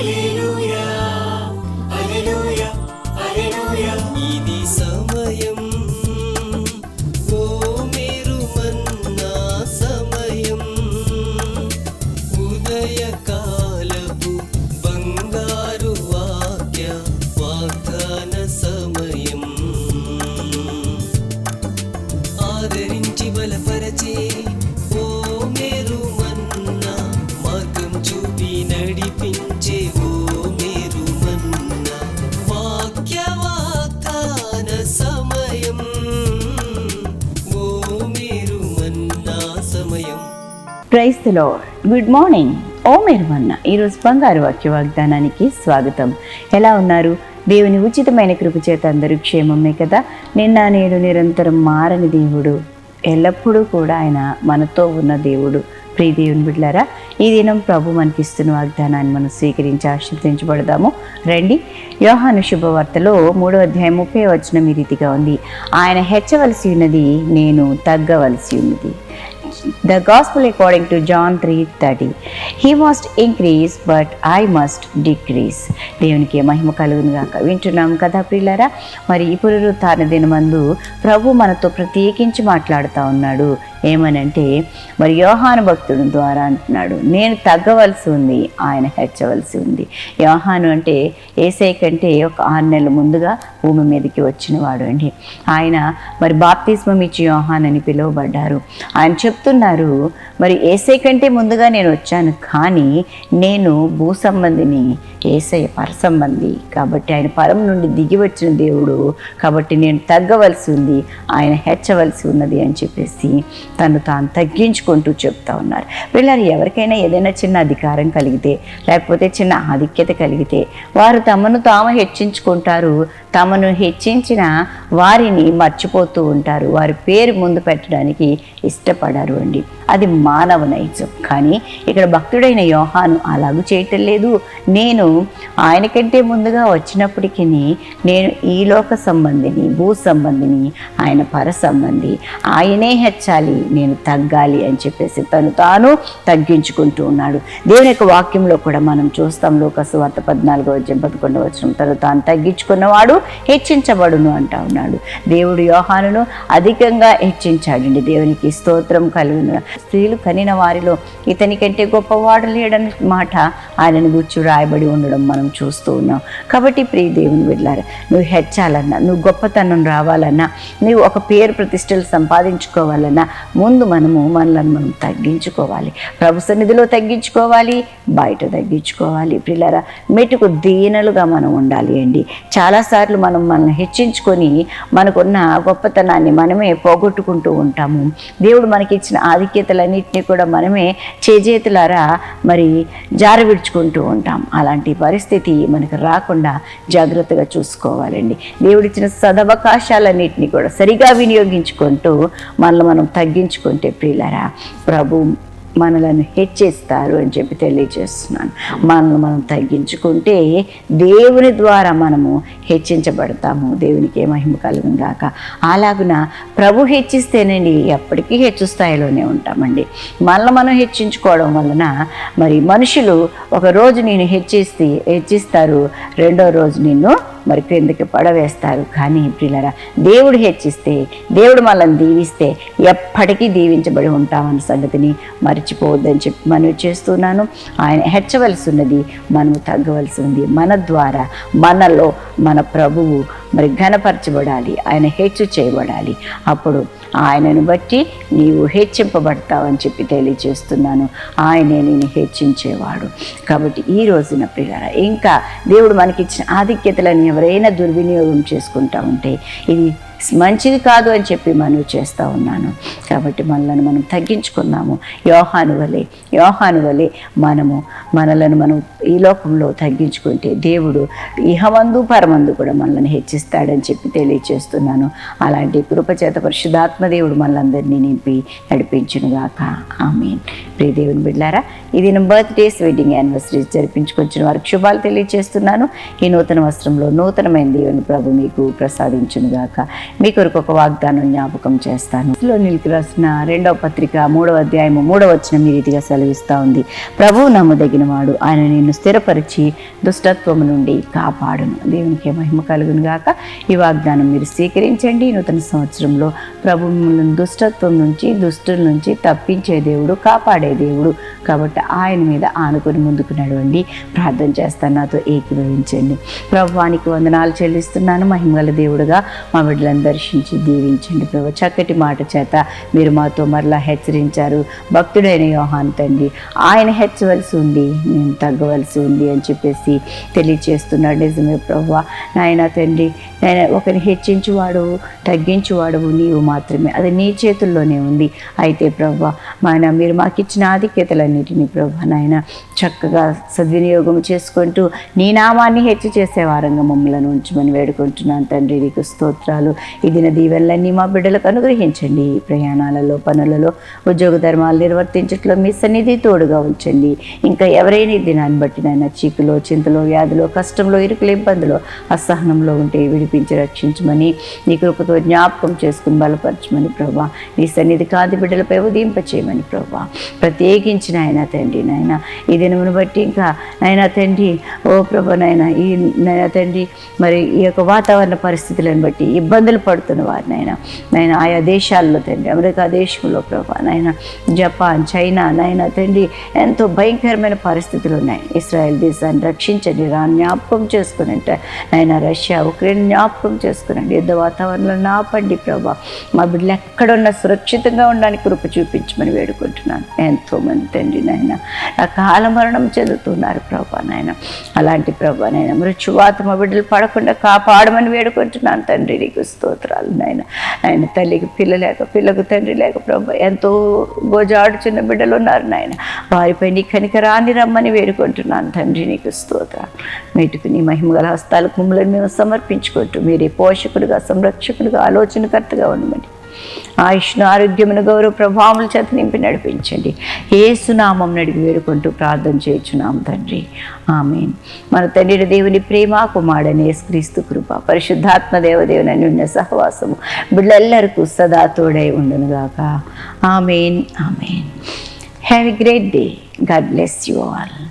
一路。ప్రైస్లో good morning ఓ మేరుమన్న ఈరోజు బంగారు వాక్య వాగ్దానానికి స్వాగతం. ఎలా ఉన్నారు? దేవుని ఉచితమైన కృప చేత అందరూ క్షేమమే కదా? నిన్న నేడు నిరంతరం మారని దేవుడు. ఎల్లప్పుడూ కూడా ఆయన మనతో ఉన్న దేవుడు. ప్రియ దేవుని బిడ్డారా ఈ దినం ప్రభు మనకిస్తున్న వాగ్దానాన్ని మనం స్వీకరించి ఆశీర్వదించబడదాము. రండి. యోహాను శుభవార్తలో మూడో అధ్యాయం ముప్పై వచనం ఈ రీతిగా ఉంది. ఆయన హెచ్చవలసి ఉన్నది నేను తగ్గవలసి ఉన్నది. The gospel according to john 3:30 he must increase but i must decrease. దేవునికి మహిమ కలుగును గాక. వింటున్నాం కదా ప్రియులారా? మరి ఈ పునరుత్థాన దినమందు ప్రభు మనతో ప్రత్యేకించి మాట్లాడుతూ ఉన్నాడు. ఏమనంటే మరి యోహాను భక్తుడు ద్వారా అంటున్నాడు నేను తగ్గవలసి ఉంది ఆయన హెచ్చవలసి ఉంది. యోహాను అంటే ఏసై కంటే ఒక ఆరు నెలల ముందుగా భూమి మీదకి వచ్చిన వాడు అండి. ఆయన మరి బాప్తిస్మం ఇచ్చి యోహాన్ అని పిలువబడ్డారు. ఆయన చెప్తున్నారు మరి ఏసై కంటే ముందుగా నేను వచ్చాను కానీ నేను భూ సంబంధిని ఏసై పరసంబంధి కాబట్టి ఆయన పరం నుండి దిగి వచ్చిన దేవుడు కాబట్టి నేను తగ్గవలసి ఉంది ఆయన హెచ్చవలసి ఉన్నది అని చెప్పేసి తను తాను తగ్గించుకుంటూ చెప్తా ఉన్నారు. వీళ్ళని ఎవరికైనా ఏదైనా చిన్న అధికారం కలిగితే లేకపోతే చిన్న ఆధిక్యత కలిగితే వారు తమను తాము హెచ్చించుకుంటారు తమను హెచ్చించిన వారిని మర్చిపోతూ ఉంటారు. వారి పేరు ముందు పెట్టడానికి ఇష్టపడరు అండి. అది మానవ నైజం. కానీ ఇక్కడ భక్తుడైన యోహాను అలాగూ చేయటం లేదు. నేను ఆయనకంటే ముందుగా వచ్చినప్పటికీ నేను ఈ లోక సంబంధిని భూ సంబంధిని ఆయన పర సంబంధి ఆయనే హెచ్చాలి నేను తగ్గాలి అని చెప్పేసి తను తాను తగ్గించుకుంటూ ఉన్నాడు. దేవుని యొక్క వాక్యంలో కూడా మనం చూస్తాం. లోకసు వార్త పద్నాలుగో వచ్చి పదకొండవ వచ్చిన తను తాను తగ్గించుకున్నవాడు హెచ్చించబడును అంటా ఉన్నాడు. దేవుడు యోహానును అధికంగా హెచ్చించాడండి. దేవునికి స్తోత్రం కలుగును. స్త్రీలు కనిన వారిలో ఇతని కంటే గొప్పవాడు లేడని మాట ఆయనను గుర్చి రాయబడి ఉండడం మనం చూస్తూ ఉన్నాం. కాబట్టి ప్రియ దేవుని వెళ్ళారు నువ్వు హెచ్చాలన్నా నువ్వు గొప్పతనం రావాలన్నా నువ్వు ఒక పేరు ప్రతిష్టలు సంపాదించుకోవాలన్నా ముందు మనము మనలను మనం తగ్గించుకోవాలి. ప్రభు సన్నిధిలో తగ్గించుకోవాలి బయట తగ్గించుకోవాలి. పిల్లరా మెటుకు దీనలుగా మనం ఉండాలి అండి. చాలాసార్లు మనం మనం హెచ్చించుకొని మనకున్న గొప్పతనాన్ని మనమే పోగొట్టుకుంటూ ఉంటాము. దేవుడు మనకి ఇచ్చిన ఆధిక్యతలన్నింటినీ కూడా మనమే చేజేతులారా మరి జారవిడ్చుకుంటూ ఉంటాం. అలాంటి పరిస్థితి మనకు రాకుండా జాగ్రత్తగా చూసుకోవాలండి. దేవుడిచ్చిన సదవకాశాలన్నింటినీ కూడా సరిగా వినియోగించుకుంటూ మనల్ని మనం తగ్గించుకుంటే ప్రియులరా ప్రభు మనలను హెచ్చిస్తారు అని చెప్పి తెలియజేస్తున్నాను. మనల్ని మనం తగ్గించుకుంటే దేవుని ద్వారా మనము హెచ్చించబడతాము. దేవునికి ఏ మహిమ కలుగును గాక. అలాగున ప్రభు హెచ్చిస్తేనండి ఎప్పటికీ హెచ్చు స్థాయిలోనే ఉంటామండి. మనల్ని మనం హెచ్చించుకోవడం వలన మరి మనుషులు ఒక రోజు నేను హెచ్చిస్తే హెచ్చిస్తారు రెండో రోజు నిన్ను మరి క్రిందకి పడవేస్తారు? కానీ ప్రియులరా దేవుడు హెచ్చిస్తే దేవుడు మనల్ని దీవిస్తే ఎప్పటికీ దీవించబడి ఉంటామన్న సంగతిని మర్చిపోవద్దని చెప్పి మనం చేస్తున్నాను. ఆయన హెచ్చవలసి ఉన్నది మనము తగ్గవలసి ఉంది. మన ద్వారా మనలో మన ప్రభువు మరి ఘనపరచబడాలి. ఆయన హెచ్చు చేయబడాలి. అప్పుడు ఆయనను బట్టి నీవు హెచ్చింపబడతావని చెప్పి తెలియజేస్తున్నాను. ఆయనే నేను హెచ్చించేవాడు. కాబట్టి ఈ రోజున ప్రియులారా ఇంకా దేవుడు మనకిచ్చిన ఆధిక్యతలను ఎవరైనా దుర్వినియోగం చేసుకుంటా ఉంటే ఇది మంచిది కాదు అని చెప్పి మనవి చేస్తూ ఉన్నాను. కాబట్టి మనలను మనం తగ్గించుకున్నాము యోహాను వలె యోహాను వలె మనము మనలను మనం ఈ లోకంలో తగ్గించుకుంటే దేవుడు ఇహమందు పరమందు కూడా మనల్ని హెచ్చిస్తాడని చెప్పి తెలియచేస్తున్నాను. అలాంటి కృపచేత పరిశుధాత్మదేవుడు మనలందరినీ నింపి నడిపించునుగాక. ఆమెన్. ప్రియ దేవుని బిడ్డారా ఇది నా బర్త్డేస్ వెడ్డింగ్ యానివర్సరీస్ జరిపించుకొచ్చిన వారికి శుభాలు తెలియజేస్తున్నాను ఈ నూతన వస్త్రంలో నూతనమైన దేవుని ప్రభు మీకు ప్రసాదించునుగాక. మీ కొరకు ఒక వాగ్దానం జ్ఞాపకం చేస్తాను. లో నిలికి రాసిన రెండవ పత్రిక మూడవ అధ్యాయము మూడవ వచ్చిన మీ రీతిగా సెలవిస్తూ ఉంది. ప్రభువు నమ్మదగిన వాడు ఆయన నిన్ను స్థిరపరిచి దుష్టత్వము నుండి కాపాడును. దేవునికి మహిమ కలుగును గాక. ఈ వాగ్దానం మీరు స్వీకరించండి. నూతన సంవత్సరంలో ప్రభు మిమ్మల్ని దుష్టత్వం నుంచి దుష్టుల నుంచి తప్పించే దేవుడు కాపాడే దేవుడు. కాబట్టి ఆయన మీద ఆనుకొని ముందుకు నడవండి. ప్రార్థన చేస్తాను. నాతో ఏకీభవించండి. ప్రభువానికి వందనాలు చెల్లిస్తున్నాను. మహిమగల దేవుడుగా మా బిడ్డలందరూ దర్శించి దీవించండి ప్రభు. చక్కటి మాట చేత మీరు మాతో మరలా హెచ్చరించారు. భక్తుడైన యోహాన్ తండ్రి ఆయన హెచ్చవలసి ఉంది నేను తగ్గవలసి ఉంది అని చెప్పేసి తెలియచేస్తున్నాడు. నిజమే ప్రభు. నాయన తండ్రి నాయన ఒకరిని హెచ్చించువాడు తగ్గించువాడువు నీవు మాత్రమే. అది నీ చేతుల్లోనే ఉంది. అయితే ప్రభు ఆయన మీరు మాకు ఇచ్చిన ఆధిక్యతలన్నిటినీ ప్రభు నాయన చక్కగా సద్వినియోగం చేసుకుంటూ నీ నామాన్ని హెచ్చు చేసే వారంగా మమ్మల్ని ఉంచమని వేడుకుంటున్నాను తండ్రి. నీకు స్తోత్రాలు. ఈ దిన దీవెనలన్నీ మా బిడ్డలకు అనుగ్రహించండి. ప్రయాణాలలో పనులలో ఉద్యోగ ధర్మాలు నిర్వర్తించట్లో మీ సన్నిధి తోడుగా ఉంచండి. ఇంకా ఎవరైనా ఈ దినాన్ని బట్టి నాయన చీకులో చింతలో వ్యాధిలో కష్టంలో ఇరుకులు ఇబ్బందులో అసహనంలో ఉంటే విడిపించి రక్షించమని నీ కృపతో జ్ఞాపకం చేసుకుని బలపరచమని ప్రభా. నీ సన్నిధి కాంతి బిడ్డలపై ఉదయింపచేయమని ప్రభా. ప్రత్యేకించి నాయన తండ్రి నాయన ఈ దినమును బట్టి ఇంకా నాయన తండ్రి ఓ ప్రభా నాయన ఈ నాయన తండ్రి మరి ఈ యొక్క వాతావరణ పరిస్థితులను బట్టి ఇబ్బందులు పడుతున్న వారిని నాయన. నాయన ఆయా దేశాల్లో తండ్రి అమెరికా దేశంలో ప్రభా నాయన జపాన్ చైనా నాయన తండ్రి ఎంతో భయంకరమైన పరిస్థితులు ఉన్నాయి. ఇస్రాయెల్ దేశాన్ని రక్షించండి రా జ్ఞాపకం చేసుకుని ఆయన రష్యా ఉక్రెయిన్ జ్ఞాపకం చేసుకునండి. యుద్ధ వాతావరణంలో నాపండి ప్రభా. మా బిడ్డలు ఎక్కడున్నా సురక్షితంగా ఉండడానికి కృప చూపించమని వేడుకుంటున్నాను. ఎంతో మంది తండ్రి నాయన ఆ కాల మరణం చెందుతున్నారు ప్రభా నాయన. అలాంటి ప్రభా నాయన మృత్యువాత మా బిడ్డలు పడకుండా కాపాడమని వేడుకుంటున్నాను తండ్రి నీకు స్తోత్రాలు నాయన. ఆయన తల్లికి పిల్ల లేక పిల్లకు తండ్రి లేక ప్రభు ఎంతో గోజాడుచున్న బిడ్డలు ఉన్నారు నాయన. వారిపై నీ కనికరాన్ని రమ్మని వేడుకుంటున్నాను తండ్రి నీకు స్తోత్ర. మీటుకు నీ మహిమగల హస్తాల కుమ్ములను మేము సమర్పించుకుంటూ మీరే పోషకుడుగా సంరక్షకుడుగా ఆలోచనకర్తగా ఉండమని. ఆయుష్ను ఆరోగ్యమును గౌరవ ప్రభావముల చేత నింపి నడిపించండి. ఏసునామం నడిపి వేడుకుంటూ ప్రార్థన చేయుచున్నాం తండ్రి. ఆమెన్. మన తండ్రి దేవుని ప్రేమ కుమారుడని యేసుక్రీస్తు కృప పరిశుద్ధాత్మ దేవదేవుని ఉన్న సహవాసము బిడ్డెల్లరికూ సదా తోడై ఉండునుగాక amen. Amen. Have a great day God bless you all